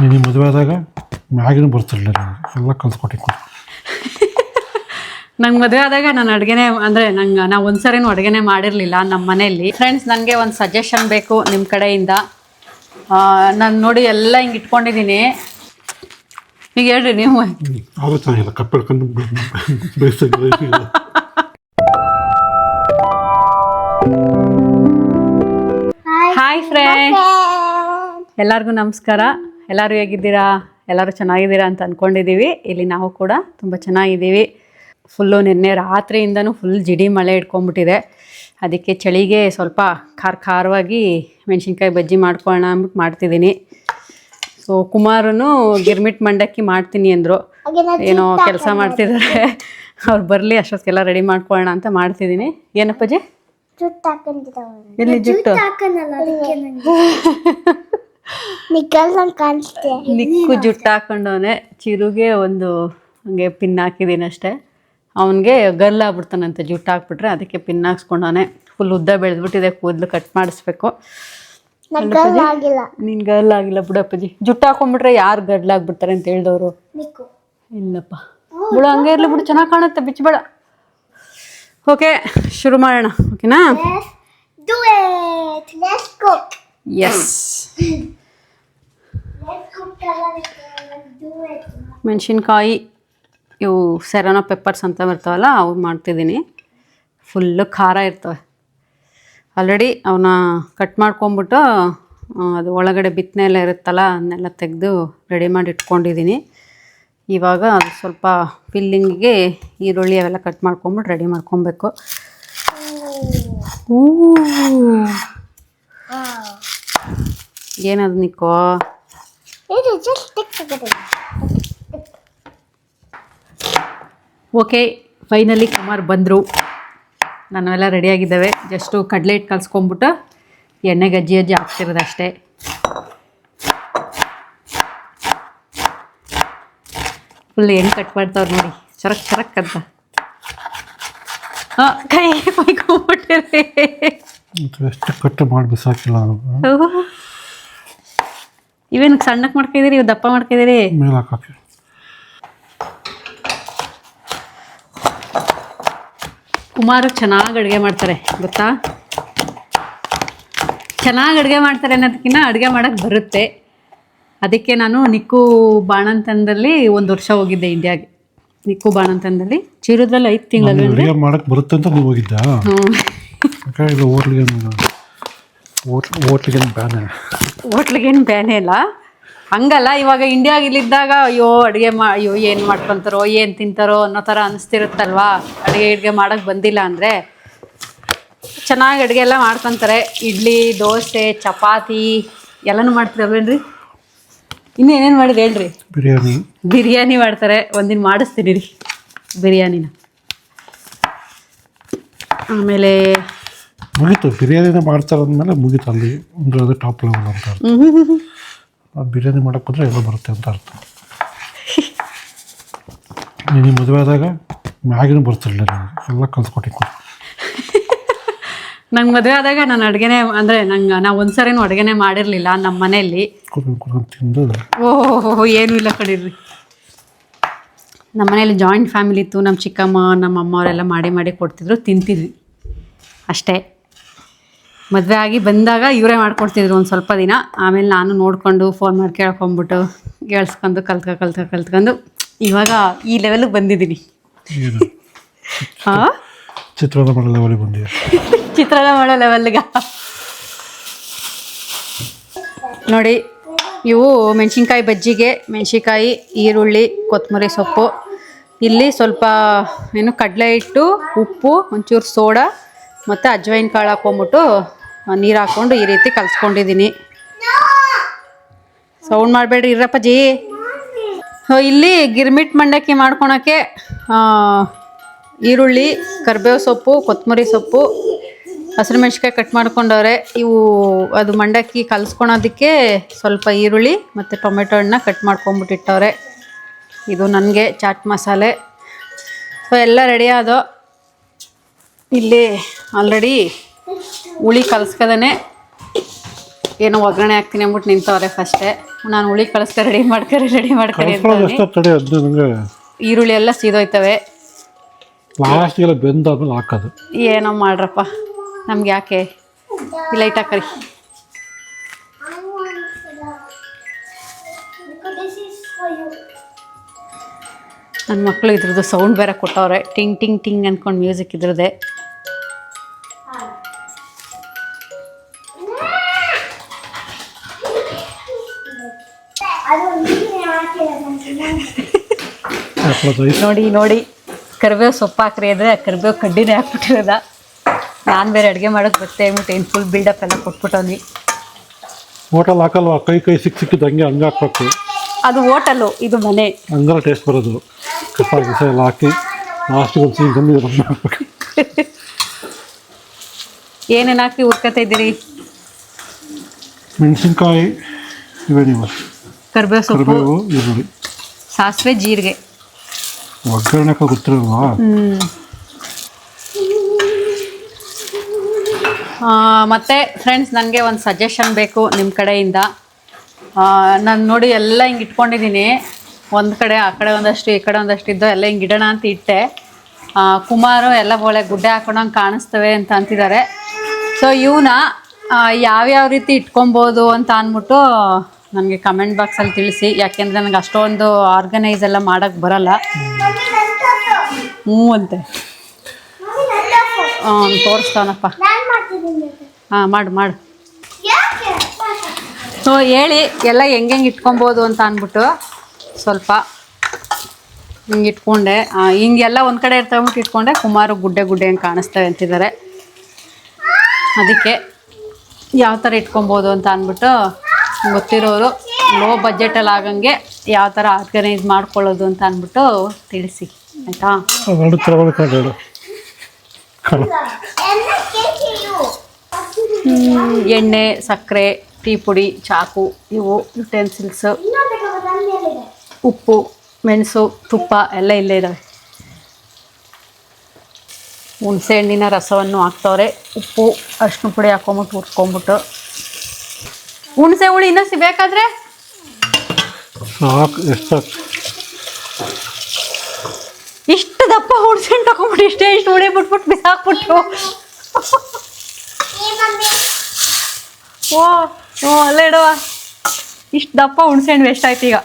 ನೀನು ಮದುವೆ ಆದಾಗ ಮ್ಯಾಗಿನೂ ಬರ್ತಿರ್ಲಿಲ್ಲ ನನಗೆ. ಎಲ್ಲ ಕಲ್ತ್ಕೊಟ್ಟಿದ್ದು ನಂಗೆ ಮದುವೆ ಆದಾಗ ನಾನು ಅಡುಗೆನೇ ಅಂದರೆ ನಂಗೆ ನಾವು ಒಂದ್ಸರಿನೂ ಅಡುಗೆನೆ ಮಾಡಿರಲಿಲ್ಲ ನಮ್ಮ ಮನೆಯಲ್ಲಿ. ಫ್ರೆಂಡ್ಸ್ ನನಗೆ ಒಂದು ಸಜೆಷನ್ ಬೇಕು ನಿಮ್ಮ ಕಡೆಯಿಂದ. ನಾನು ನೋಡಿ ಎಲ್ಲ ಹಿಂಗೆ ಇಟ್ಕೊಂಡಿದ್ದೀನಿ ಈಗ ಹೇಳ್ರಿ ನೀವು. ಬೇಯಿಸಿಲ್ಲ ಹಾಯ್ ಫ್ರೆಂಡ್ಸ್ ಎಲ್ಲರಿಗೂ ನಮಸ್ಕಾರ. ಎಲ್ಲರೂ ಹೇಗಿದ್ದೀರಾ? ಎಲ್ಲರೂ ಚೆನ್ನಾಗಿದ್ದೀರಾ ಅಂತ ಅಂದ್ಕೊಂಡಿದ್ದೀವಿ ಇಲ್ಲಿ ನಾವು ಕೂಡ ತುಂಬ ಚೆನ್ನಾಗಿದ್ದೀವಿ. ಫುಲ್ಲು ನಿನ್ನೆ ರಾತ್ರಿಯಿಂದನೂ ಫುಲ್ ಜಿಡಿ ಮಳೆ ಇಟ್ಕೊಂಡ್ಬಿಟ್ಟಿದೆ. ಅದಕ್ಕೆ ಚಳಿಗೆ ಸ್ವಲ್ಪ ಖಾರ ಖಾರವಾಗಿ ಮೆಣಸಿನ್ಕಾಯಿ ಬಜ್ಜಿ ಮಾಡ್ಕೊಳ್ಳೋಣ ಅಂದ್ಬಿಟ್ಟು ಮಾಡ್ತಿದ್ದೀನಿ. ಸೊ ಕುಮಾರನು ಗಿರ್ಮಿಟ್ ಮಂಡಕ್ಕಿ ಮಾಡ್ತೀನಿ ಅಂದರು. ಏನೋ ಕೆಲಸ ಮಾಡ್ತಿದ್ದಾರೆ. ಅವ್ರು ಬರಲಿ ಅಷ್ಟೊತ್ತಿಗೆಲ್ಲ ರೆಡಿ ಮಾಡ್ಕೊಳ್ಳೋಣ ಅಂತ ಮಾಡ್ತಿದ್ದೀನಿ. ಹಾಕೊಂಡಿದ್ದಾವೆ ಎಲ್ಲಿ ಜುಟ್ಟು? ನಿಕ್ಕು ಜುಟ್ಟು ಹಾಕೊಂಡವನೆ ಚಿರುಗೆ ಒಂದು ಹಂಗೆ ಪಿನ್ ಹಾಕಿದ್ದೀನಿ ಅಷ್ಟೇ. ಅವನಿಗೆ ಗರ್ಲ್ ಆಗ್ಬಿಡ್ತಾನಂತೆ ಜುಟ್ಟು ಹಾಕ್ಬಿಟ್ರೆ ಅದಕ್ಕೆ ಪಿನ್ ಹಾಕ್ಸ್ಕೊಂಡವನೆ. ಫುಲ್ ಉದ್ದ ಬೆಳೆದ್ಬಿಟ್ಟಿದೆ ಕೂದಲು ಕಟ್ ಮಾಡಿಸ್ಬೇಕು. ನಿನ್ ಗರ್ಲ್ ಆಗಿಲ್ಲ. ಬಿಡಪ್ಪಜಿ ಜುಟ್ಟು ಹಾಕೊಂಡ್ಬಿಟ್ರೆ ಯಾರು ಗರ್ಲ್ ಆಗ್ಬಿಡ್ತಾರೆ ಅಂತ ಹೇಳಿದವರು? ಇಲ್ಲಪ್ಪ. ಬಿಡು ಹಂಗೆ ಇರ್ಲಿ ಬಿಡು ಚೆನ್ನಾಗಿ ಕಾಣುತ್ತೆ ಬಿಚ್ಚಬೇಡ. ಓಕೆ ಶುರು ಮಾಡೋಣ ಓಕೆನಾ ಎಸ್! ಮೆಣಸಿನ್ಕಾಯಿ ಇವು ಸೆರನೋ ಪೆಪ್ಪರ್ಸ್ ಅಂತ ಬರ್ತಾವಲ್ಲ ಅವು ಮಾಡ್ತಿದ್ದೀನಿ. ಫುಲ್ಲು ಖಾರ ಇರ್ತವೆ. ಆಲ್ರೆಡಿ ಅವನ್ನ ಕಟ್ ಮಾಡ್ಕೊಂಬಿಟ್ಟು ಅದು ಒಳಗಡೆ ಬಿತ್ತನೆ ಎಲ್ಲ ಇರುತ್ತಲ್ಲ ಅದನ್ನೆಲ್ಲ ತೆಗೆದು ರೆಡಿ ಮಾಡಿ ಇಟ್ಕೊಂಡಿದ್ದೀನಿ. ಇವಾಗ ಅದು ಸ್ವಲ್ಪ ಫಿಲ್ಲಿಂಗಿಗೆ ಈರುಳ್ಳಿ ಅವೆಲ್ಲ ಕಟ್ ಮಾಡ್ಕೊಂಬಿಟ್ಟು ರೆಡಿ ಮಾಡ್ಕೊಬೇಕು. ಹೂ ಏನದು ನಿಕೋ ಓಕೆ ಫೈನಲಿ ಕುಮಾರ್ ಬಂದರು. ನಾನೆಲ್ಲ ರೆಡಿಯಾಗಿದ್ದಾವೆ ಜಸ್ಟು ಕಡಲೆ ಹಿಟ್ಟು ಕಲ್ಸ್ಕೊಂಬಿಟ್ಟು ಎಣ್ಣೆ ಗಜ್ಜಿ ಅಜ್ಜಿ ಹಾಕ್ತಿರೋದು ಅಷ್ಟೇ ಫುಲ್ ಎಣ್ಣೆ ಕಟ್ ಮಾಡ್ತಾವ್ರು ನೋಡಿ. ಚರಕ್ ಚರಕ್ ಅಂತ. ಹಾಂ ಕೈ ಬೈಕೊಂಬಿಟ್ಟಿರಿ ಎಷ್ಟು ಕಟ್ಟು ಮಾಡಿ ಬಿಸಾಕಿಲ್ಲ ಇವೇನು ಸಣ್ಣಕ್ಕೆ ಮಾಡ್ಕಿದ್ದೀರಿ ಇವ್ ದಪ್ಪ ಮಾಡ್ಕಿದ್ದೀರಿ ಮೇಲೆ ಹಾಕಿ ಕುಮಾರು ಚೆನ್ನಾಗಿ ಅಡುಗೆ ಮಾಡ್ತಾರೆ ಗೊತ್ತಾ? ಚೆನ್ನಾಗಿ ಅಡುಗೆ ಮಾಡ್ತಾರೆ ಅನ್ನೋದಕ್ಕಿಂತ ಅಡುಗೆ ಮಾಡೋಕ್ಕೆ ಬರುತ್ತೆ. ಅದಕ್ಕೆ ನಾನು ನಿಕ್ಕು ಬಾಣಂತನದಲ್ಲಿ ಒಂದು ವರ್ಷ ಹೋಗಿದ್ದೆ ಇಂಡಿಯಾಗೆ ನಿಕ್ಕು ಬಾಣಂತನದಲ್ಲಿ. ಚಿರುದ್ರಲ್ಲಿ ಐದು ತಿಂಗಳಲ್ಲಿ ಅಡುಗೆ ಮಾಡಕ್ಕೆ ಬರುತ್ತೆ ಅಂತ ಹೋಗಿದ್ದ? ಹೋಟ್ಲ್ ಬ್ಯಾನೆ ಹೋಟ್ಲಿಗೇನು ಇಲ್ಲ. ಹಂಗಲ್ಲ ಇವಾಗ ಇಂಡಿಯಾಗೆ ಇಲ್ಲಿದ್ದಾಗ ಅಯ್ಯೋ ಅಡುಗೆ ಮಾ ಅಯ್ಯೋ ಏನು ಮಾಡ್ಕೊಂತಾರೋ ಏನು ತಿಂತಾರೋ ಅನ್ನೋ ಥರ ಅನಿಸ್ತಿರುತ್ತಲ್ವಾ? ಅಡುಗೆ ಅಡುಗೆ ಮಾಡೋಕ್ಕೆ ಬಂದಿಲ್ಲ ಅಂದರೆ ಚೆನ್ನಾಗಿ ಅಡುಗೆ ಎಲ್ಲ ಮಾಡ್ಕೊಂತಾರೆ. ಇಡ್ಲಿ ದೋಸೆ ಚಪಾತಿ ಎಲ್ಲನೂ ಮಾಡ್ತೀರಲ್ವೇನ್ರಿ ಇನ್ನೂ ಏನೇನು ಮಾಡಿದೆ ಹೇಳ್ರಿ? ಬಿರಿಯಾನಿ. ಬಿರಿಯಾನಿ ಮಾಡ್ತಾರೆ. ಒಂದಿನ ಮಾಡಿಸ್ತೀನಿ ರೀ. ಬಿರಿಯಾನಿನ. ಆಮೇಲೆ ಮುಗೀತು. ಬಿರಿಯಾನಿನ ಮಾಡ್ತಾರೆ ಅಂದಮೇಲೆ ಮುಗೀತು ಅಲ್ಲಿ. ಅಂದ್ರೆ ಅದು ಟಾಪ್ ಲೆವೆಲ್ ಅಂತ ಅರ್ಥ. ಅದು ಬಿರಿಯಾನಿ ಮಾಡಕ್ಕೆ ಬಂದರೆ ಎಲ್ಲ ಬರುತ್ತೆ ಅಂತ ಅರ್ಥ. ನೀನು ಮದುವೆ ಆದಾಗ ಮ್ಯಾಗಿನೂ ಬರ್ತಿರಲಿಲ್ಲ ನಾನು ಎಲ್ಲ ಕಲ್ತ್ಕೊಟ್ಟಿದ್ದು ನಂಗೆ ಮದುವೆ ಆದಾಗ ನಾನು ಅಡುಗೆನೇ ಅಂದರೆ ನಂಗೆ ನಾವು ಒಂದ್ಸರಿನೂ ಅಡುಗೆನೇ ಮಾಡಿರಲಿಲ್ಲ ನಮ್ಮ ಮನೆಯಲ್ಲಿ. ತಿಂದು. ಓಹೋ ಏನೂ ಇಲ್ಲ ಕಡಿರಿ ನಮ್ಮ ಮನೇಲಿ ಜಾಯಿಂಟ್ ಫ್ಯಾಮಿಲಿ ಇತ್ತು. ನಮ್ಮ ಚಿಕ್ಕಮ್ಮ ನಮ್ಮ ಅಮ್ಮ ಅವರೆಲ್ಲ ಮಾಡಿ ಮಾಡಿ ಕೊಡ್ತಿದ್ರು. ತಿಂತಿದ್ವಿ. ಅಷ್ಟೇ. ಮದುವೆ ಆಗಿ ಬಂದಾಗ ಇವರೇ ಮಾಡ್ಕೊಡ್ತಿದ್ರು ಒಂದು ಸ್ವಲ್ಪ ದಿನ. ಆಮೇಲೆ ನಾನು ನೋಡಿಕೊಂಡು ಫೋನ್ ಮಾಡಿ ಕೇಳ್ಕೊಂಬಿಟ್ಟು ಕೇಳಿಸ್ಕೊಂಡು ಕಲ್ತ್ಕ ಕಲ್ತ್ಕ ಕಲ್ತ್ಕೊಂಡು ಇವಾಗ ಈ ಲೆವೆಲ್ಗೆ ಬಂದಿದ್ದೀನಿ. ಚಿತ್ರದ ಹಾಂ? ಚಿತ್ರಾನ್ನ ಮಾಡೋ ಲೆವೆಲ್ಗೆ ಬಂದಿದೆ ಚಿತ್ರಾನ್ನ ಮಾಡೋ ಲೆವೆಲ್ಗ ನೋಡಿ ಇವು ಮೆಣಸಿನ್ಕಾಯಿ ಬಜ್ಜಿಗೆ ಮೆಣಸಿನ್ಕಾಯಿ ಈರುಳ್ಳಿ ಕೊತ್ತಂಬರಿ ಸೊಪ್ಪು. ಇಲ್ಲಿ ಸ್ವಲ್ಪ ಏನು ಕಡಲೆ ಹಿಟ್ಟು ಉಪ್ಪು ಒಂಚೂರು ಸೋಡಾ ಮತ್ತು ಅಜ್ವೈನ್ ಕಾಳು ಹಾಕ್ಕೊಂಬಿಟ್ಟು ನೀರು ಹಾಕ್ಕೊಂಡು ಈ ರೀತಿ ಕಲಿಸ್ಕೊಂಡಿದ್ದೀನಿ ಸೌಂಡ್ ಮಾಡಬೇಡ್ರಿ ಇರಪ್ಪಾಜಿ. ಹೋ, ಇಲ್ಲಿ ಗಿರ್ಮಿಟ್ ಮಂಡಕ್ಕಿ ಮಾಡ್ಕೊಳಕ್ಕೆ ಈರುಳ್ಳಿ, ಕರಿಬೇವು ಸೊಪ್ಪು ಕೊತ್ತಂಬರಿ ಸೊಪ್ಪು, ಹಸಿರು ಮೆಣಸಿಕಾಯಿ ಕಟ್ ಮಾಡ್ಕೊಂಡವ್ರೆ. ಇವು ಅದು ಮಂಡಕ್ಕಿ ಕಲಿಸ್ಕೊಳೋದಕ್ಕೆ ಸ್ವಲ್ಪ ಈರುಳ್ಳಿ ಮತ್ತು ಟೊಮೆಟೊ ಹಣ್ಣನ್ನ ಕಟ್ ಮಾಡ್ಕೊಂಬಿಟ್ಟಿಟ್ಟವ್ರೆ. ಇದು ನನಗೆ ಚಾಟ್ ಮಸಾಲೆ. ಸೊ ಎಲ್ಲ ರೆಡಿ ಆದೋ. ಇಲ್ಲಿ ಆಲ್ರೆಡಿ ಹುಳಿ ಕಲಿಸ್ಕದೇ ಏನೋ ಒಗ್ಗರಣೆ ಹಾಕ್ತೀನಿ ಅಂದ್ಬಿಟ್ಟು ನಿಂತವ್ರೆ ಫಸ್ಟೇ. ನಾನು ಹುಳಿ ಕಳಿಸ್ಕೊ ರೆಡಿ ಮಾಡ್ಕೊ ರೆಡಿ ನನಗೆ ಈರುಳ್ಳಿ ಎಲ್ಲ ಸೀದೋಯ್ತವೆ. ಲಾಸ್ಟಿಗೆಲ್ಲ ಬೆಂದಾದ್ಮೇಲೆ ಹಾಕೋದು. ಏನೋ ಮಾಡ್ರಪ್ಪ. ನಮ್ಗೆ ಯಾಕೆ? ಲೈಟ್ ಹಾಕರಿ. ನನ್ನ ಮಕ್ಕಳು ಇದ್ರದ್ದು ಸೌಂಡ್ ಬೇರೆ ಕೊಟ್ಟವ್ರೆ. ಟಿಂಗ್ ಟಿಂಗ್ ಟಿಂಗ್ ಅಂದ್ಕೊಂಡು ಮ್ಯೂಸಿಕ್ ಇದ್ರದ್ದೇ. ನೋಡಿ ನೋಡಿ. ಕರಿಬೇವು ಸೊಪ್ಪು ಹಾಕ್ರಿ ಅಂದರೆ ಕರಿಬೇವು ಕಡ್ಡಿನೇ ಹಾಕ್ಬಿಟ್ಟಿರೋದ. ನಾನು ಬೇರೆ ಅಡುಗೆ ಮಾಡೋಕೆ ಬರ್ತೇ ಅಂದ್ಬಿಟ್ಟು ಏನು ಫುಲ್ ಬಿಲ್ಡಪ್ ಎಲ್ಲ ಕೊಟ್ಬಿಟ್ಟವ್ನಿ. ಹೋಟೆಲ್ ಹಾಕಲ್ವಾ? ಕೈ ಕೈ ಸಿಕ್ ಸಿಕ್ಕಿದ್ದು ಹಂಗೆ ಹಂಗೆ ಹಾಕ್ಬೇಕು. ಅದು ಹೋಟೆಲು ಇದು ಮನೆ. ಹಂಗೆಲ್ಲ ಟೇಸ್ಟ್ ಬರೋದು. ಕಪ್ಪ ಗಿಸ ಎಲ್ಲ ಹಾಕಿ ಲಾಸ್ಟಿಗೆ ಒಂದು ಸೀನ್ ಕಮ್ಮಿ ಹಾಕ್ಬೇಕು ಏನೇನು ಹಾಕಿ ಹುರ್ಕತಾ ಇದ್ದೀರಿ? ಮೆಣಸಿನ್ಕಾಯಿ ಇವೆ ನೀವು ಕರಿಬೇವು ಸೊಪ್ಪು ಕರಿಬೇವು ಈರುಳ್ಳಿ. ಸಾಸಿವೆ ಜೀರಿಗೆ. ಒಗ್ಗರಣೆ ಗೊತ್ತಿರಲ್ವಾ? ಮತ್ತು ಫ್ರೆಂಡ್ಸ್ ನನಗೆ ಒಂದು ಸಜೆಷನ್ ಬೇಕು ನಿಮ್ಮ ಕಡೆಯಿಂದ. ನಾನು ನೋಡಿ ಎಲ್ಲ ಹಿಂಗೆ ಇಟ್ಕೊಂಡಿದ್ದೀನಿ ಒಂದು ಕಡೆ ಆ ಕಡೆ ಒಂದಷ್ಟು ಈ ಕಡೆ ಒಂದಷ್ಟು ಇದ್ದೋ ಎಲ್ಲ ಹಿಂಗೆ ಇಡೋಣ ಅಂತ ಇಟ್ಟೆ. ಆ, ಕುಮಾರು ಎಲ್ಲ ಒಳ್ಳೆ ಗುಡ್ಡೆ ಹಾಕೊಂಡಂಗೆ ಕಾಣಿಸ್ತವೆ ಅಂತ ಅಂತಿದ್ದಾರೆ. ಸೊ ಇವನ್ನ ಯಾವ್ಯಾವ ರೀತಿ ಇಟ್ಕೊಬೋದು ಅಂತ ಅಂದ್ಬಿಟ್ಟು ನನಗೆ ಕಮೆಂಟ್ ಬಾಕ್ಸಲ್ಲಿ ತಿಳಿಸಿ. ಯಾಕೆಂದರೆ ನನಗೆ ಅಷ್ಟೊಂದು ಆರ್ಗನೈಸ್ ಎಲ್ಲ ಮಾಡೋಕ್ಕೆ ಬರಲ್ಲ. ಹ್ಞೂ ಅಂತೆ. ಹಾಂ ತೋರಿಸ್ತಾನಪ್ಪ ಹಾಂ, ಮಾಡು ಮಾಡು. ಸೊ, ಹೇಳಿ, ಎಲ್ಲ ಹೆಂಗೆ ಹೆಂಗೆ ಇಟ್ಕೊಬೋದು ಅಂತ ಅಂದ್ಬಿಟ್ಟು ಸ್ವಲ್ಪ ಹಿಂಗೆ ಇಟ್ಕೊಂಡೆ. ಹಿಂಗೆಲ್ಲ ಒಂದು ಕಡೆ ಇರ್ತಾಬಿಟ್ಟು ಇಟ್ಕೊಂಡೆ. ಕುಮಾರು ಗುಡ್ಡೆ ಗುಡ್ಡೆ ಹಂಗೆ ಕಾಣಿಸ್ತವೆ ಅಂತಿದ್ದಾರೆ. ಅದಕ್ಕೆ ಯಾವ ಥರ ಇಟ್ಕೊಬೋದು ಅಂತ ಅಂದ್ಬಿಟ್ಟು ಗೊತ್ತಿರೋರು ಲೋ ಬಜೆಟಲ್ಲಿ ಆಗಂಗೆ ಯಾವ ಥರ ಆರ್ಗನೈಸ್ ಮಾಡ್ಕೊಳ್ಳೋದು ಅಂತ ಅಂದ್ಬಿಟ್ಟು ತಿಳಿಸಿ ಆಯಿತಾ? ಎಣ್ಣೆ ಸಕ್ಕರೆ ಟೀ ಪುಡಿ ಚಾಕು ಇವು ಯುಟೆನ್ಸಿಲ್ಸು ಉಪ್ಪು ಮೆಣಸು ತುಪ್ಪ ಎಲ್ಲ ಇಲ್ಲೇ ಇದ್ದಾವೆ ಹುಣಸೆ ಹಣ್ಣಿನ ರಸವನ್ನು ಹಾಕ್ತವ್ರೆ. ಉಪ್ಪು ಅರಿಶಿನ ಪುಡಿ ಹಾಕೊಂಬಿಟ್ಟು ಹುರ್ಕೊಂಬಿಟ್ಟು ಹುಣಸೆ ಹುಳಿ ಇನ್ನೂ ಬೇಕಾದ್ರೆ ಸಾಕು ಎಷ್ಟು ಇಷ್ಟು ದಪ್ಪ ಹುಣ್ಸೆ ಹಣ್ಣು ತಗೊಂಬಿಟ್ಟು ಇಷ್ಟೇ ಇಷ್ಟು ಹುಳಿ ಬಿಟ್ಬಿಟ್ಟು ಮಮ್ಮಿ ಓ ಓ ಅಲ್ಲೇ ಇಡುವ. ಇಷ್ಟು ದಪ್ಪ ಹುಣ್ಸೆ ಹಣ್ಣು ವೇಸ್ಟ್ ಆಯ್ತು ಈಗ.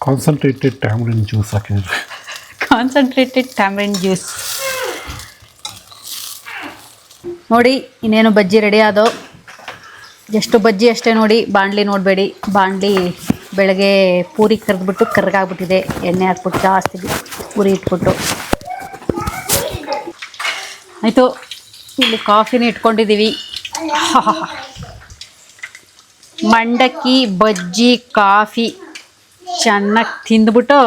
ಕಾನ್ಸಂಟ್ರೇಟೆಡ್ ಟ್ಯಾಮ್ರಿನ್ ಜ್ಯೂಸ್ ಹಾಕಿದ್ರೆ. ಕಾನ್ಸಂಟ್ರೇಟೆಡ್ ಟ್ಯಾಮ್ರಿನ್ ಜ್ಯೂಸ್ ನೋಡಿ, ಇನ್ನೇನು ಬಜ್ಜಿ ರೆಡಿ ಆದೋ ಎಷ್ಟು ಬಜ್ಜಿ ಅಷ್ಟೇ ನೋಡಿ ಬಾಂಡ್ಲಿ ನೋಡಬೇಡಿ. ಬಾಣಲಿ ಬೆಳಗ್ಗೆ ಪೂರಿ ಕರೆದ್ಬಿಟ್ಟು ಕರ್ಗಾಗ್ಬಿಟ್ಟಿದೆ. ಎಣ್ಣೆ ಹಾಕ್ಬಿಟ್ಟು ಜಾಸ್ತಿ ಪೂರಿ ಇಟ್ಬಿಟ್ಟು. ಆಯಿತು, ಇಲ್ಲಿ ಕಾಫಿನ ಇಟ್ಕೊಂಡಿದ್ದೀವಿ ಮಂಡಕ್ಕಿ, ಬಜ್ಜಿ ಕಾಫಿ ಚೆನ್ನಾಗಿ ತಿಂದ್ಬಿಟ್ಟು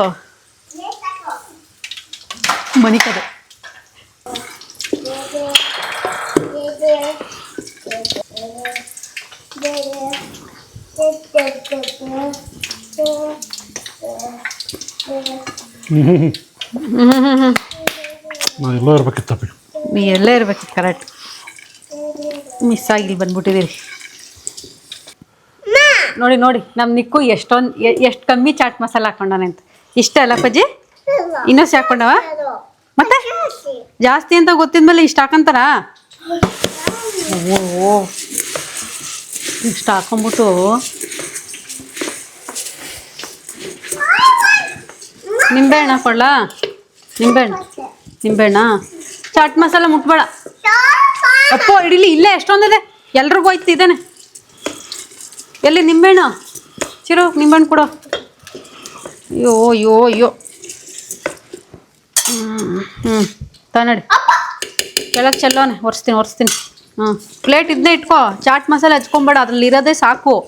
ಮನಿಕದು ನಾ ಎಲ್ಲ ಇರ್ಬೇಕಿತ್ತಪ್ಪಿ ನೀ ಎಲ್ಲೇ ಇರ್ಬೇಕಿತ್ತು ಕರೆಕ್ಟ್ ಮಿಸ್ ಆಗಿ ಇಲ್ಲಿ ಬಂದ್ಬಿಟ್ಟಿದ್ದೀರಿ ನೋಡಿ ನೋಡಿ ನಮ್ಮ ನಿಕ್ಕು ಎಷ್ಟೊಂದು ಎಷ್ಟು ಕಮ್ಮಿ ಚಾಟ್ ಮಸಾಲ ಹಾಕೊಂಡಾನೆ ಅಂತ. ಇಷ್ಟ ಅಲ್ಲ ಪಜ್ಜಿ ಇನ್ನಷ್ಟು ಹಾಕೊಂಡವ? ಮತ್ತೆ? ಜಾಸ್ತಿ ಅಂತ ಗೊತ್ತಿದ್ಮೇಲೆ ಇಷ್ಟ ಹಾಕಂತಾರ? ಓ ಇಷ್ಟು ಹಾಕೊಂಬಿಟ್ಟು ನಿಂಬೆಹಣ್ಣು ಕೊಡಲಾ ನಿಂಬೆಹಣ್ಣು ನಿಂಬೆಹಣ್ಣ ಚಾಟ್ ಮಸಾಲ ಮುಟ್ಬೇಡ. ಅಪ್ಪ ಇಡೀಲಿ ಇಲ್ಲೇ ಎಷ್ಟೊಂದಿದೆ. ಎಲ್ರಿಗೂ ಹೋಯ್ತು ಇದ್ದಾನೆ ಎಲ್ಲಿ ನಿಂಬೆಹಣ್ಣು ಚಿರು ನಿಂಬೆಹಣ್ಣು ಕೊಡು. ಅಯ್ಯೋ ಅಯ್ಯೋ ಅಯ್ಯೋ. ಹ್ಞೂ ಹ್ಞೂ ತಾನಡಿ ಕೆಳಗೆ ಚೆಲ್ಲೋನೆ ಒರೆಸ್ತೀನಿ ಒರೆಸ್ತೀನಿ. ಹ್ಞೂ ಪ್ಲೇಟ್ ಇದನ್ನೇ ಇಟ್ಕೋ. ಚಾಟ್ ಮಸಾಲೆ ಹಚ್ಕೊಂಬೇಡ. ಅದ್ರಲ್ಲಿ ಇರೋದೇ ಸಾಕು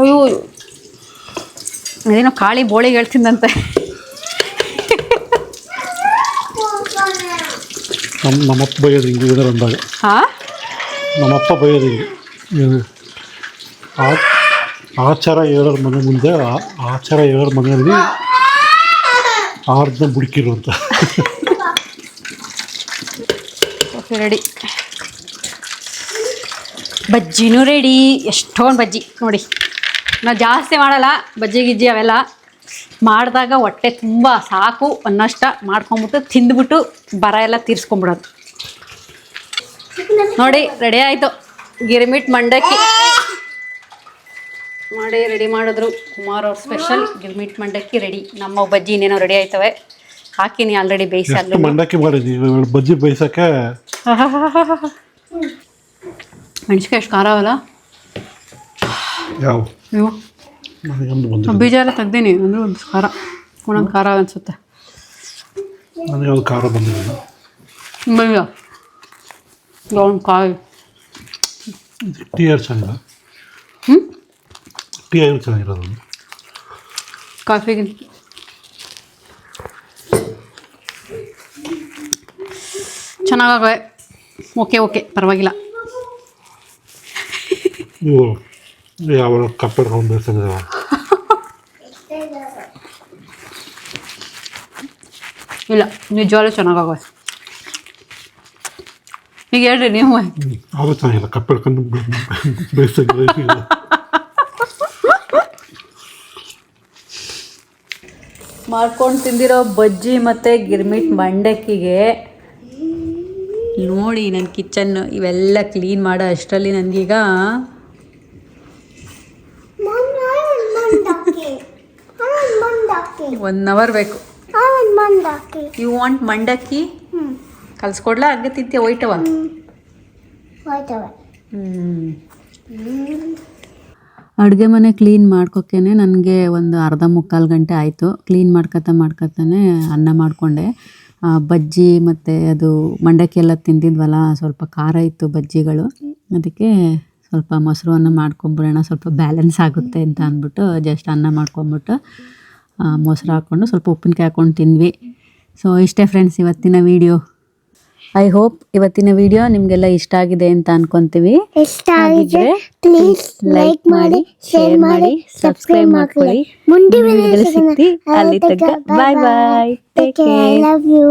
ಅಯ್ಯೋ. ಅದೇನೋ ಕಾಳಿ ಬೋಳಿಗೆ ಹೇಳ್ತಿದ್ದಂತೆ ನಮ್ಮ ನಮ್ಮಪ್ಪ ಬೈಯೋದು ಹಿಂಗೆ ಇದರ ಅಂದಾಗ. ಹಾಂ? ನಮ್ಮಪ್ಪ ಬೈಯೋದು ಹಿಂಗೆ. ಇದು ಆ- ಆಚಾರ ಹೇಳೋರ ಮನೆ ಮುಂದೆ ಆಚಾರ ಹೇಳೋರ ಮನೆಯಲ್ಲಿ ಆರು ಬುಡ್ಕಿರುವಂತ ಬುಡುಕಿರು ಅಂತ. ಓಕೆ ರೆಡಿ ಬಜ್ಜಿನೂ ರೆಡಿ ಎಷ್ಟೊಂದು ಬಜ್ಜಿ. ನೋಡಿ, ನಾವು ಜಾಸ್ತಿ ಮಾಡಲ್ಲ, ಬಜ್ಜಿ ಗಿಜ್ಜಿ ಅವೆಲ್ಲ. ಮಾಡಿದಾಗ ಹೊಟ್ಟೆ ತುಂಬ ಸಾಕು, ಅನ್ನಷ್ಟ ಮಾಡ್ಕೊಂಬಿಟ್ಟು ತಿಂದ್ಬಿಟ್ಟು ಬರ ಎಲ್ಲ ತೀರಿಸ್ಕೊಂಬಿಡೋದು. ನೋಡಿ ರೆಡಿ ಆಯಿತು. ಗಿರ್ಮಿಟ್ ಮಂಡಕ್ಕಿ. ಮಾಡಿ ರೆಡಿ ಮಾಡಿದ್ರು. ಕುಮಾರ್ ಅವ್ರ ಸ್ಪೆಷಲ್ ಗಿರ್ಮಿಟ್ ಮಂಡಕ್ಕಿ ರೆಡಿ ನಮ್ಮ ಬಜ್ಜಿ ಇನ್ನೇನೋ ರೆಡಿ ಆಯ್ತವೆ. ಹಾಕಿನಿ ಆಲ್ರೆಡಿ ಬೇಯಿಸಿ ಎಷ್ಟು ಮಂಡಕ್ಕಿ ಮಾಡಿದ್ವಿ ಬಜ್ಜಿ ಬೇಯಿಸಕ್ಕೆ? ಮೆಣಸಿನ್ಕಾಯಿ ಎಷ್ಟು ಖಾರ ಅವಲ್ಲ? ಯಾವ? ಇವು. ಬೀಜ ಎಲ್ಲ ತೆಗ್ದೀನಿ ಅಂದ್ರೆ ಒಂದು ಖಾರ ಒಂದೊಂದು ಖಾರ ಅನ್ಸುತ್ತೆ. ನನಗೆ ಒಂದು ಖಾರ ಬಂದಿಲ್ಲ ಬೀಜ ಒಂದು ಕಾಯಿ. ಟೀ ಏರ್ ಚೆನ್ನಾಗಿಲ್ಲ ಹ್ಞೂ ಟೀ ಏರ್ ಚೆನ್ನಾಗಿರೋದು ಕಾಫಿಗಿಂತ ಚೆನ್ನಾಗವೆ ಓಕೆ ಓಕೆ ಪರವಾಗಿಲ್ಲ. ಯಾವ ಬೇಯಿಸಿದ್ರೆ ಇಲ್ಲ ನಿಜವಾಗ್ಲೂ ಚೆನ್ನಾಗವೆ ಈಗ ಹೇಳ್ರಿ ನೀವು. ಅದು ಚೆನ್ನಾಗಿಲ್ಲ ಕಪ್ಪಿಡ್ಕೊಂಡು ಬೇಯಿಸಿದ್ರೆ ಮಾಡ್ಕೊಂಡು ತಿಂದಿರೋ ಬಜ್ಜಿ ಮತ್ತು ಗಿರ್ಮಿಟ್ ಮಂಡಕ್ಕಿಗೆ ನೋಡಿ ನನ್ನ ಕಿಚನ್ ಇವೆಲ್ಲ ಕ್ಲೀನ್ ಮಾಡೋ ಅಷ್ಟರಲ್ಲಿ ನನಗೀಗ ಒನ್ ಅವರ್ ಬೇಕು. ಯು ವಾಂಟ್ ಮಂಡಕ್ಕಿ? ಕಲ್ಸ್ಕೊಡ್ಲಾ? ಹಂಗೆ ತಿಂತೀಯ ಒಯ್ಟವ ಅಡುಗೆ ಮನೆ ಕ್ಲೀನ್ ಮಾಡ್ಕೋಕ್ಕೇನೆ. ನನಗೆ ಒಂದು ಅರ್ಧ ಮುಕ್ಕಾಲು ಗಂಟೆ ಆಯಿತು. ಕ್ಲೀನ್ ಮಾಡ್ಕೊತಾ ಮಾಡ್ಕೊತಾನೆ ಅನ್ನ ಮಾಡಿಕೊಂಡೆ. ಬಜ್ಜಿ ಮತ್ತು ಅದು ಮಂಡಕ್ಕಿ ಎಲ್ಲ ತಿಂದಿದ್ವಲ್ಲ, ಸ್ವಲ್ಪ ಖಾರ ಇತ್ತು ಬಜ್ಜಿಗಳು. ಅದಕ್ಕೆ ಸ್ವಲ್ಪ ಮೊಸರು ಅನ್ನ ಮಾಡ್ಕೊಂಬಿಡೋಣ, ಸ್ವಲ್ಪ ಬ್ಯಾಲೆನ್ಸ್ ಆಗುತ್ತೆ ಅಂತ ಅಂದ್ಬಿಟ್ಟು ಜಸ್ಟ್ ಅನ್ನ ಮಾಡ್ಕೊಂಬಿಟ್ಟು ಮೊಸರು ಹಾಕ್ಕೊಂಡು ಸ್ವಲ್ಪ ಉಪ್ಪಿನಕಾಯಿ ಹಾಕ್ಕೊಂಡು ತಿಂದ್ವಿ. ಸೊ ಇಷ್ಟೇ ಫ್ರೆಂಡ್ಸ್ ಇವತ್ತಿನ ವಿಡಿಯೋ ಐ ಹೋಪ್ ಇವತ್ತಿನ ವಿಡಿಯೋ ನಿಮಗೆಲ್ಲ ಇಷ್ಟ ಆಗಿದೆ ಅಂತ ಅನ್ಕೊಂತೀವಿ. ಇಷ್ಟ ಆಗಿದ್ರೆ ಪ್ಲೀಸ್ ಲೈಕ್ ಮಾಡಿ ಶೇರ್ ಮಾಡಿ ಸಬ್ಸ್ಕ್ರೈಬ್ ಮಾಡ್ಕೊಳ್ಳಿ. ಮುಂದಿನ ಸಿಗ್ತಿ ಅಲ್ಲಿ ತನಕ. Bye bye take care love you